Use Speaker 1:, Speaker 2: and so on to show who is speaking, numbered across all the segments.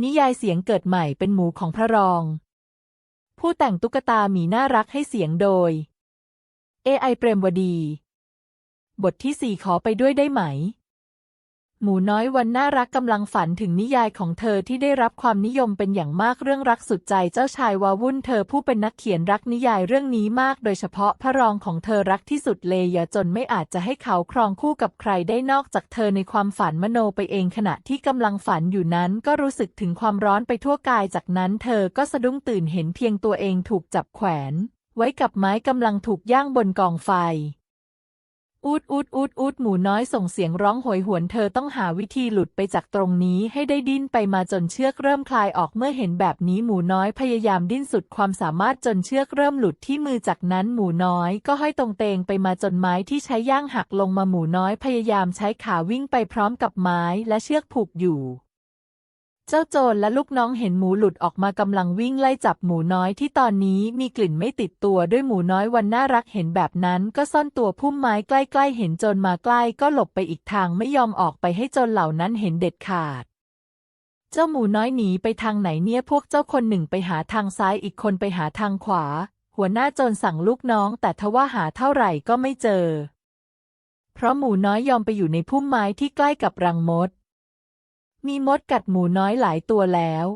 Speaker 1: นิยายเสียงเกิดใหม่เป็นหมูของพระรอง ผู้แต่งตุ๊กตาหมีน่ารักให้เสียงโดย AI เปรมวดี บทที่สี่ขอไปด้วยได้ไหม หมูน้อยวันน่ารักกำลังฝันถึงนิยายของเธอที่ได้รับความนิยมเป็นอย่างมากเรื่องรักสุดใจเจ้าชายวาวุ่นเธอผู้เป็นนักเขียนรักนิยายเรื่องนี้มาก โดยเฉพาะพระรองของเธอรักที่สุดเลยอย่าจนไม่อาจจะให้เขาครองคู่กับใครได้นอกจากเธอในความฝันมโนไปเองขณะที่กำลังฝันอยู่นั้น ก็รู้สึกถึงความร้อนไปทั่วกายจากนั้น เธอก็สะดุ้งตื่นเห็นเพียงตัวเองถูกจับแขวน ไว้กับไม้กำลังถูกย่างบนกองไฟ อูดอูดอูดอูดหมูน้อยส่งเสียงร้องโหยหวนเธอต้องหาวิธีหลุดไปจากตรงนี้ให้ได้ดิ้นไปมาจนเชือกเริ่มคลายออกเมื่อเห็นแบบนี้หมูน้อยพยายามดิ้นสุดความสามารถจนเชือกเริ่มหลุดที่มือจากนั้นหมูน้อยก็ห้อยตรงเตงไปมาจนไม้ที่ใช้ย่างหักลงมาหมูน้อยพยายามใช้ขาวิ่งไปพร้อมกับไม้และเชือกผูกอยู่ เจ้าโจรและลูกน้องเห็นหมูหลุดออกมากำลังวิ่งไล่จับหมูน้อยที่ตอนนี้มีกลิ่นไม่ติดตัวด้วยหมูน้อยวันน่ารักเห็นแบบนั้นก็ซ่อนตัวพุ่มไม้ใกล้ๆ เห็นโจรมาใกล้ก็หลบไปอีกทางไม่ยอมออกไปให้โจรเหล่านั้นเห็นเด็ดขาด เจ้าหมูน้อยหนีไปทางไหนเนี่ยพวกเจ้าคนหนึ่งไปหาทางซ้ายอีกคนไปหาทางขวา หัวหน้าโจรสั่งลูกน้อง แต่ทว่าหาเท่าไหร่ก็ไม่เจอ เพราะหมูน้อยยอมไปอยู่ในพุ่มไม้ที่ใกล้กับรังมด มีมดกัดหมูน้อยหลายตัวแล้ว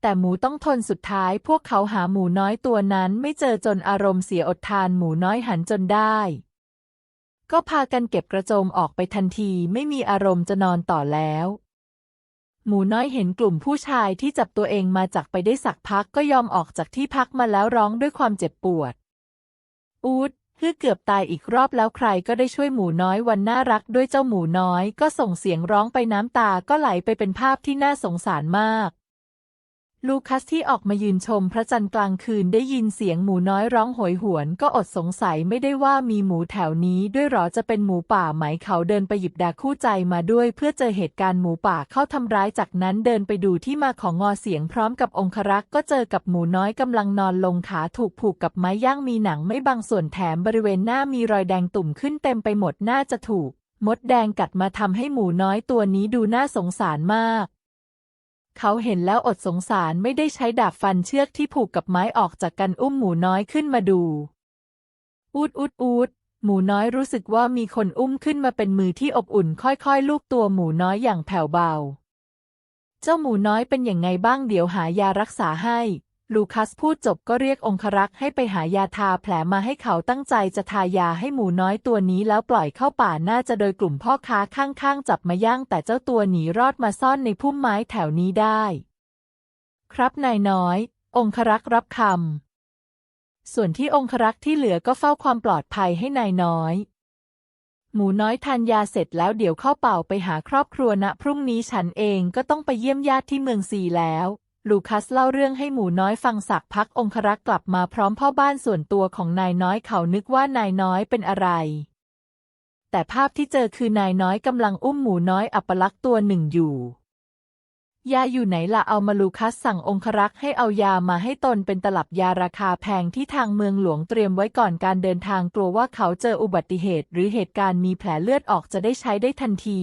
Speaker 1: แต่หมูต้องทนสุดท้ายพวกเขาหาหมูน้อยตัวนั้นไม่เจอจนอารมณ์เสียอดทานหมูน้อยหันจนได้ ก็พากันเก็บกระโจมออกไปทันทีไม่มีอารมณ์จะนอนต่อแล้ว หมูน้อยเห็นกลุ่มผู้ชายที่จับตัวเองมาจากไปได้สักพักก็ยอมออกจากที่พักมาแล้วร้องด้วยความเจ็บปวด อูด คือเกือบตายอีกรอบแล้วใครก็ได้ช่วยหมูน้อยวันน่ารักด้วยเจ้าหมูน้อยก็ส่งเสียงร้องไปน้ำตาก็ไหลไปเป็นภาพที่น่าสงสารมาก ลูคัสที่ออกมายืนชมพระจันทร์กลางคืนได้ยินเสียงหมูน้อยร้องโหยหวนก็อดสงสัยไม่ได้ว่ามีหมูแถวนี้ด้วยหรอจะเป็นหมูป่าไหมเขาเดินไปหยิบดาคู่ใจมาด้วยเพื่อเจอเหตุการณ์หมูป่าเข้าทำร้ายจากนั้นเดินไปดูที่มาของงอเสียงพร้อมกับองครักษ์ก็เจอกับหมูน้อยกำลังนอนลงขาถูกผูกกับไม้ย่างมีหนังไม่บางส่วนแถมบริเวณหน้ามีรอยแดงตุ่มขึ้นเต็มไปหมดน่าจะถูกมดแดงกัดมาทำให้หมูน้อยตัวนี้ดูน่าสงสารมาก เขาเห็นแล้วอดสงสารไม่ได้ใช้ดาบฟันเชือกที่ผูกกับไม้ออกจากกันอุ้มหมูน้อยขึ้นมาดู อูดอูดอูดหมูน้อยรู้สึกว่ามีคนอุ้มขึ้นมาเป็นมือที่อบอุ่นค่อยๆ ลูบตัวหมูน้อยอย่างแผ่วเบา เจ้าหมูน้อยเป็นอย่างไงบ้างเดี๋ยวหายารักษาให้ ลูคัสพูดจบก็เรียกองครักษ์ให้ไปหายาทาแผลมาให้เขาตั้งใจจะทายาให้หมูน้อยตัวนี้แล้วปล่อยเข้าป่าน่าจะโดยกลุ่มพ่อค้าข้างๆ จับมาย่างแต่เจ้าตัวหนีรอดมาซ่อนในพุ่มไม้แถวนี้ได้ ครับนายน้อย องครักษ์รับคำส่วนที่องครักษ์ที่เหลือก็เฝ้าความปลอดภัยให้นายน้อย หมูน้อยทานยาเสร็จแล้วเดี๋ยวเข้าเป่าไปหาครอบครัวนะพรุ่งนี้ฉันเองก็ต้องไปเยี่ยมญาติที่เมืองซีแล้ว ลูคัสเล่าเรื่องให้หมูน้อยฟังสักพักองครักษ์กลับมาพร้อมพ่อบ้านส่วนตัวของนายน้อยเขานึกว่านายน้อยเป็นอะไร แต่ภาพที่เจอคือนายน้อยกำลังอุ้มหมูน้อยอัปลักษ์ตัวหนึ่งอยู่ยาอยู่ไหนล่ะเอามาลูคัสสั่งองครักษ์ให้เอายามาให้ตนเป็นตลับยาราคาแพงที่ทางเมืองหลวงเตรียมไว้ก่อนการเดินทางกลัวว่าเขาเจออุบัติเหตุ หรือเหตุการณ์มีแผลเลือดออกจะได้ใช้ได้ทันที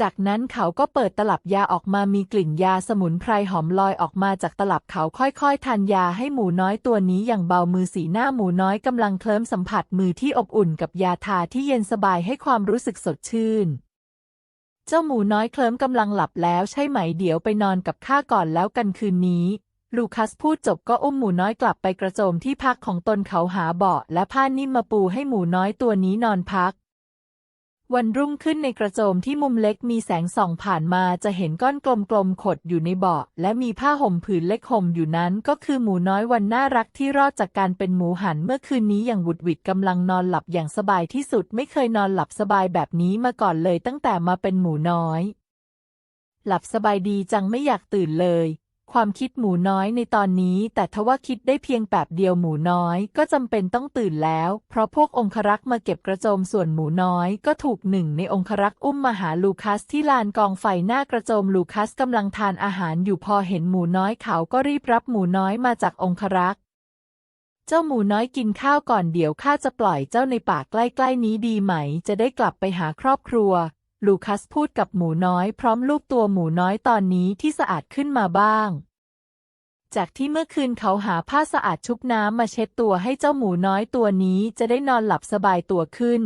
Speaker 1: จากนั้นเขาก็เปิดตลับยาออกมามีกลิ่นยาสมุนไพรหอมลอยออกมาจากตลับเขาค่อยๆทานยาให้หมูน้อยตัวนี้อย่างเบามือสีหน้าหมูน้อยกำลังเคลิ้มสัมผัสมือที่อบอุ่นกับยาทาที่เย็นสบายให้ความรู้สึกสดชื่น เจ้าหมูน้อยเคลิ้มกำลังหลับแล้วใช่ไหมเดี๋ยวไปนอนกับข้าก่อนแล้วกันคืนนี้ลูคัสพูดจบก็อุ้มหมูน้อยกลับไปกระโจมที่พักของตนเขาหาเบาะและผ้านิ่มมาปูให้หมูน้อยตัวนี้นอนพัก วันรุ่งขึ้นในกระโจมที่มุมเล็กมีแสงส่องผ่านมาจะเห็นก้อนกลมๆขดอยู่ในเบาะ และมีผ้าห่มผืนเล็กห่มอยู่นั้นก็คือหมูน้อยวันน่ารักที่รอดจากการเป็นหมูหันเมื่อคืนนี้อย่างหวุดหวิดกำลังนอนหลับอย่างสบายที่สุดไม่เคยนอนหลับสบายแบบนี้มาก่อนเลยตั้งแต่มาเป็นหมูน้อย หลับสบายดีจังไม่อยากตื่นเลย ความคิดหมูน้อยในตอนนี้ แต่ทว่าคิดได้เพียงแป๊บเดียวหมูน้อยก็จำเป็นต้องตื่นแล้ว เพราะพวกองครักษ์มาเก็บกระโจมส่วนหมูน้อยก็ถูกหนึ่งในองครักษ์อุ้มมาหาลูคัสที่ลานกองไฟหน้ากระโจมลูคัสกำลังทานอาหารอยู่พอเห็นหมูน้อยเขาก็รีบรับหมูน้อยมาจากองครักษ์เจ้าหมูน้อยกินข้าวก่อนเดี๋ยวข้าจะปล่อยเจ้าในป่าใกล้ๆนี้ดีไหม จะได้กลับไปหาครอบครัว ลูคัสพูดกับหมูน้อยพร้อมลูบตัวหมูน้อยตอนนี้ที่สะอาดขึ้นมาบ้าง จากที่เมื่อคืนเขาหาผ้าสะอาดชุบน้ำมาเช็ดตัวให้เจ้าหมูน้อยตัวนี้จะได้นอนหลับสบายตัวขึ้น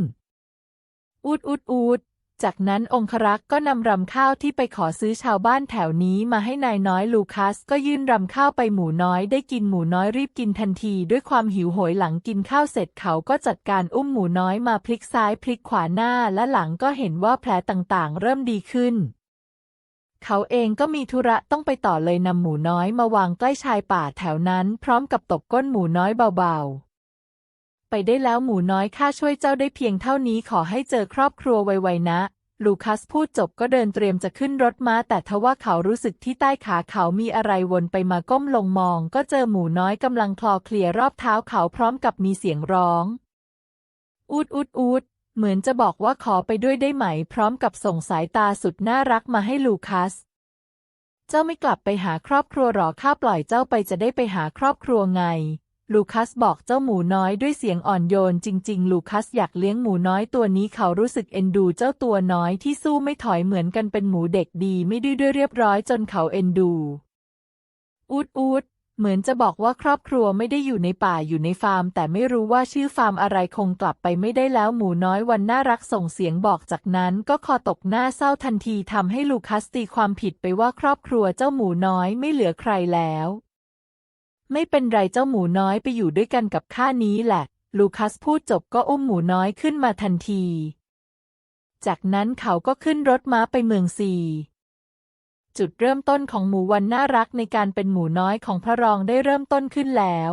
Speaker 1: อูดอูดอูด จากนั้นองครักษ์ก็นำรำข้าวที่ไปขอซื้อชาวบ้านแถวนี้มาให้นายน้อยลูคัส ก็ยื่นรำข้าวไปหมูน้อยได้กินหมูน้อยรีบกินทันที ด้วยความหิวโหยหลังกินข้าวเสร็จเขาก็จัดการอุ้มหมูน้อยมาพลิกซ้ายพลิกขวาหน้าและหลังก็เห็นว่าแผลต่างๆ เริ่มดีขึ้น เขาเองก็มีธุระต้องไปต่อเลยนำหมูน้อยมาวางใกล้ชายป่าแถวนั้น พร้อมกับตบก้นหมูน้อยเบาๆ ไปได้แล้วหมูน้อยข้าช่วยเจ้าได้เพียงเท่านี้ขอให้เจอครอบครัวไวๆนะ ลูคัสพูดจบก็เดินเตรียมจะขึ้นรถม้า แต่ทว่าเขารู้สึกที่ใต้ขาเขามีอะไรวนไปมาก้มลงมอง ก็เจอหมูน้อยกำลังคลอเคลียรอบเท้าเขาพร้อมกับมีเสียงร้อง อูดอูดอูดเหมือนจะบอกว่าขอไปด้วยได้ไหม พร้อมกับส่งสายตาสุดน่ารักมาให้ลูคัส เจ้าไม่กลับไปหาครอบครัวหรอข้าปล่อยเจ้าไปจะได้ไปหาครอบครัวไง ลูคัสบอกเจ้าหมูน้อยด้วยเสียงอ่อนโยน จริง ๆ ลูคัสอยากเลี้ยงหมูน้อยตัวนี้เขารู้สึกเอ็นดูเจ้าตัวน้อยที่สู้ไม่ถอยเหมือนกันเป็นหมูเด็กดีไม่ดื้อด้วยเรียบร้อยจนเขาเอ็นดูอูดอูดเหมือนจะบอกว่าครอบครัวไม่ได้อยู่ในป่าอยู่ในฟาร์ม แต่ไม่รู้ว่าชื่อฟาร์มอะไรคงกลับไปไม่ได้แล้วหมูน้อยวันน่ารักส่งเสียงบอกจากนั้นก็คอตกหน้าเศร้าทันทีทำให้ลูคัสตีความผิดไปว่าครอบครัวเจ้าหมูน้อยไม่เหลือใครแล้ว ไม่เป็นไรเจ้าหมูน้อยไปอยู่ด้วยกันกับข้านี้แหละ ลูคัสพูดจบก็อุ้มหมูน้อยขึ้นมาทันที จากนั้นเขาก็ขึ้นรถม้าไปเมืองซีจุดเริ่มต้นของหมูวันน่ารักในการเป็นหมูน้อยของพระรองได้เริ่มต้นขึ้นแล้ว